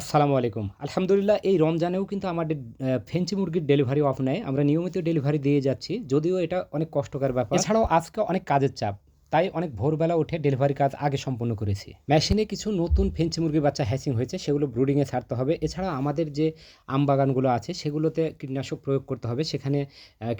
আসসালামু আলাইকুম। আলহামদুলিল্লাহ, এই রমজানেও কিন্তু আমাদের ফেঞ্চি মুরগির ডেলিভারি অফ নেয় আমরা নিয়মিত ডেলিভারি দিয়ে যাচ্ছি, যদিও এটা অনেক কষ্টকর ব্যাপার। এছাড়াও আজকে অনেক কাজের চাপ। তাই অনেক ভোরবেলা উঠে ডেলিভারি কাজ আগে সম্পন্ন করেছি। মেশিনে কিছু নতুন ফেঞ্চি মুরগির বাচ্চা হ্যাচিং হয়েছে, সেগুলো ব্রুডিংয়ে ছাড়তে হবে। এছাড়া আমাদের যে আম বাগানগুলো আছে, সেগুলোতে কীটনাশক প্রয়োগ করতে হবে। সেখানে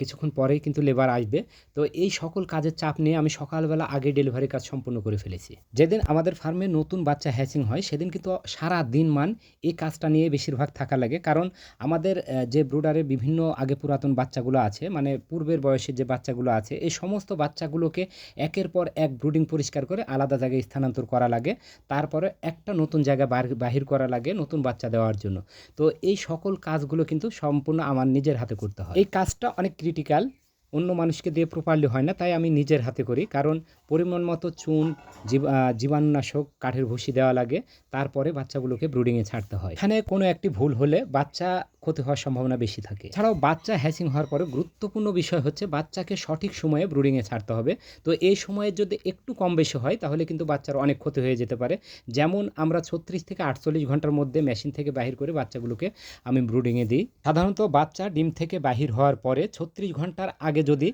কিছুক্ষণ পরেই কিন্তু লেবার আসবে। তো এই সকল কাজের চাপ নিয়ে আমি সকালবেলা আগে ডেলিভারি কাজ সম্পন্ন করে ফেলেছি। যেদিন আমাদের ফার্মে নতুন বাচ্চা হ্যাচিং হয়, সেদিন কিন্তু সারা দিন মান এই কাজটা নিয়ে বেশিরভাগ থাকা লাগে। কারণ আমাদের যে ব্রুডারে বিভিন্ন আগে পুরাতন বাচ্চাগুলো আছে মানে পূর্বের বয়সের যে বাচ্চাগুলো আছে, এই সমস্ত বাচ্চাগুলোকে একের পর এক ব্রুডিং পরিষ্কার করে আলাদা জায়গায় স্থানান্তর করা লাগে। তারপরে একটা নতুন জায়গা বাহির করা লাগে নতুন বাচ্চা দেওয়ার জন্য। তো এই সকল কাজগুলো কিন্তু সম্পূর্ণ আমার নিজের হাতে করতে হয়। এই কাজটা অনেক ক্রিটিক্যাল অন্য মানুষকে দিয়ে প্রপারলি হয় না, তাই আমি নিজের হাতে করি। কারণ পরিমাণ মতো চুন, জীব- জীবাণুনাশক, কাঠের ভুসি দেওয়া লাগে। তারপরে বাচ্চাগুলোকে ব্রুডিংয়ে ছাড়তে হয়। এখানে কোনো একটি ভুল হলে বাচ্চা ক্ষতি হওয়ার সম্ভাবনা বেশি থাকে। এছাড়াও বাচ্চা হ্যাচিং হওয়ার পরে গুরুত্বপূর্ণ বিষয় হচ্ছে বাচ্চাকে সঠিক সময়ে ব্রুডিংয়ে ছাড়তে হবে। তো এই সময়ে যদি একটু কম বেশি হয়, তাহলে কিন্তু বাচ্চার অনেক ক্ষতি হয়ে যেতে পারে। যেমন আমরা ছত্রিশ থেকে আটচল্লিশ ঘণ্টার মধ্যে মেশিন থেকে বাহির করে বাচ্চাগুলোকে আমি ব্রুডিংয়ে দিই। সাধারণত বাচ্চা ডিম থেকে বাহির হওয়ার পরে ছত্রিশ ঘণ্টার আগে যদি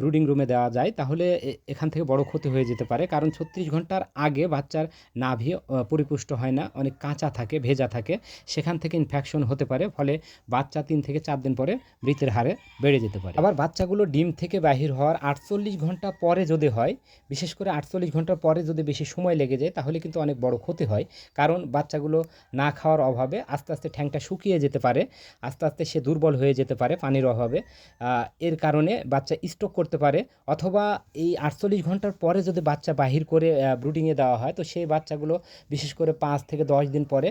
ব্রুডিং রুমে দেওয়া যায়, তাহলে এখান থেকে বড় ক্ষতি হয়ে যেতে পারে। কারণ ছত্রিশ ঘণ্টার আগে বাচ্চার নাভি পরিপুষ্ট হয় না, অনেক কাঁচা থাকে, ভেজা থাকে। সেখান থেকে ইনফেকশন হতে পারে, ফলে বাচ্চা তিন থেকে চার দিন পরে মৃতের হারে বেড়ে যেতে পারে। আবার বাচ্চাগুলো ডিম থেকে বাহির হওয়ার আটচল্লিশ ঘণ্টা পরে যদি হয়, বিশেষ করে আটচল্লিশ ঘণ্টা পরে যদি বেশি সময় লেগে যায়, তাহলে কিন্তু অনেক বড় ক্ষতি হয়। কারণ বাচ্চাগুলো না খাওয়ার অভাবে আস্তে আস্তে ঠ্যাংটা শুকিয়ে যেতে পারে, আস্তে আস্তে সে দুর্বল হয়ে যেতে পারে পানির অভাবে। এর কারণে বাচ্চা স্ট্রোক করতে পারে অথবা এই আটচল্লিশ ঘণ্টার পরে যদি বাচ্চা বাহির করে ব্রুডিংয়ে দেওয়া হয়, তো সেই বাচ্চাগুলো বিশেষ করে পাঁচ থেকে দশ দিন পরে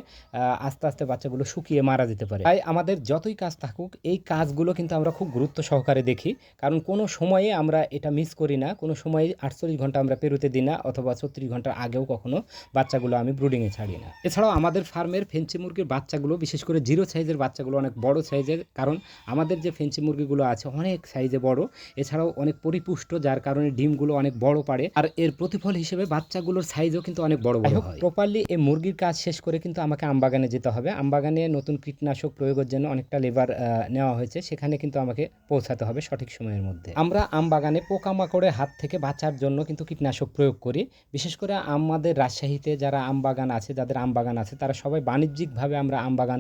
আস্তে আস্তে বাচ্চাগুলো শুকিয়ে মারা যেতে পারে। তাই আমাদের যতই কাজ থাকুক এই কাজগুলো কিন্তু আমরা খুব গুরুত্ব সহকারে দেখি। কারণ কোনো সময়ে আমরা এটা মিস করি না কোনো সময়ে আটচল্লিশ ঘণ্টা আমরা পেরোতে দিই না অথবা ছত্রিশ ঘণ্টার আগেও কখনো বাচ্চাগুলো আমি ব্রুডিংয়ে ছাড়ি না। এছাড়াও আমাদের ফার্মের ফেন্সি মুরগির বাচ্চাগুলো বিশেষ করে জিরো সাইজের বাচ্চাগুলো অনেক বড় সাইজের কারণ আমাদের যে ফেন্সি মুরগিগুলো আছে অনেক সাইজে বড় এছাড়াও অনেক পরিপুষ্ট যার কারণে ডিমগুলো অনেক বড় পারে আর এর প্রতিফল হিসেবে বাচ্চাগুলোর সাইজও কিন্তু অনেক বড় বড় হয়। প্রপারলি এই মুরগির কাজ শেষ করে কিন্তু আমাকে আমবাগানে যেতে হবে। আমবাগানে নতুন কীটনাশক প্রয়োগের জন্য অনেকটা লেবার নেওয়া হয়েছে। সেখানে কিন্তু আমাকে পৌঁছাতে হবে সঠিক সময়ের মধ্যে। আমরা আমবাগানে পোকামাকড়ের হাত থেকে বাঁচার জন্য কিন্তু কীটনাশক প্রয়োগ করি। বিশেষ করে আমাদের রাজশাহীতে যারা আম বাগান আছে, যাদের আম বাগান আছে, তারা সবাই বাণিজ্যিকভাবে আমরা আম বাগান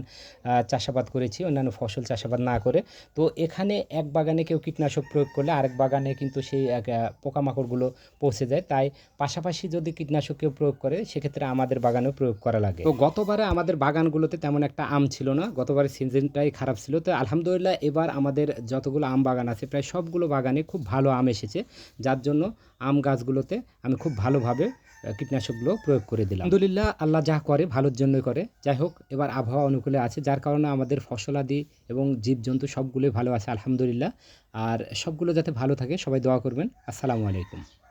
চাষাবাদ করেছি, অন্যান্য ফসল চাষাবাদ না করে। তো এখানে এক বাগানে কেউ কীটনাশক প্রয়োগ করলে আরেক বাগানে কিন্তু সেই পোকামাকড়গুলো পৌঁছে যায়। তাই পাশাপাশি যদি কীটনাশক কেউ প্রয়োগ করে, সেক্ষেত্রে আমাদের বাগানেও প্রয়োগ করা লাগে। তো গতবারে আমাদের বাগানগুলোতে তেমন একটা আম ছিল না। গতবারের সিজনটাই খারাপ ছিল। তো আলহামদুলিল্লাহ এবার আমাদের যতগুলো আম বাগান আছে, প্রায় সবগুলো বাগানে খুব ভালো আম এসেছে। যার জন্য আম গাছগুলোতে আমি খুব ভালোভাবে কীটনাশকগুলো প্রয়োগ করে দিলাম। আলহামদুলিল্লাহ আল্লাহ যা করে, ভালোর জন্যই করে। যাই হোক, এবার আবহাওয়া অনুকূলে আছে, যার কারণে আমাদের ফসলাদি এবং জীবজন্তু সবগুলোই ভালো আছে, আলহামদুলিল্লাহ। আর সবগুলো যাতে ভালো থাকে, সবাই দোয়া করবেন। আসসালামু আলাইকুম।